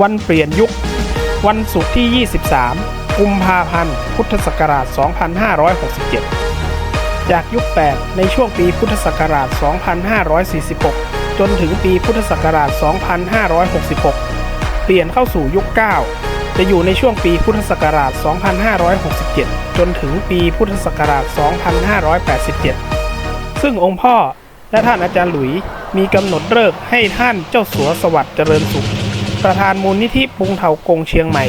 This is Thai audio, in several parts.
วันเปลี่ยนยุค วันศุกร์ที่ 23 กุมภาพันธ์ พุทธศักราช 2567 จากยุค 8 ในช่วงปีพุทธศักราช 2546 จนถึงปีพุทธศักราช 2566 เปลี่ยนเข้าสู่ยุค 9 จะอยู่ในช่วงปีพุทธศักราช 2567 จนถึงปีพุทธศักราช 2587 ซึ่งองค์พ่อและท่านอาจารย์หลุยมีกำหนดเลิกให้ท่านเจ้าสัวสวัสดิ์เจริญสุข ประธานมูลนิธิปุงเถากงเชียงใหม่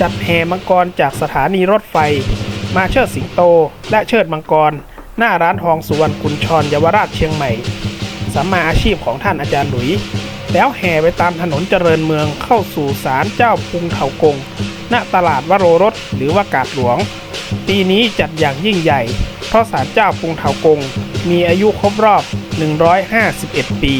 จัดแห่มังกรจากสถานีรถไฟ มาเชิดสิงโต และเชิดมังกร หน้าร้านทองสุวรรณกุญชรเยาวราชเชียงใหม่สัมมาอาชีพของท่านอาจารย์หลุย แล้วแห่ไปตามถนนเจริญเมืองเข้าสู่ศาลเจ้าปุงเถากง ณตลาดวโรรสหรือว่ากาดหลวง ปีนี้จัดอย่างยิ่งใหญ่ เพราะศาลเจ้าปุงเถากง มีอายุครบรอบ 151 ปี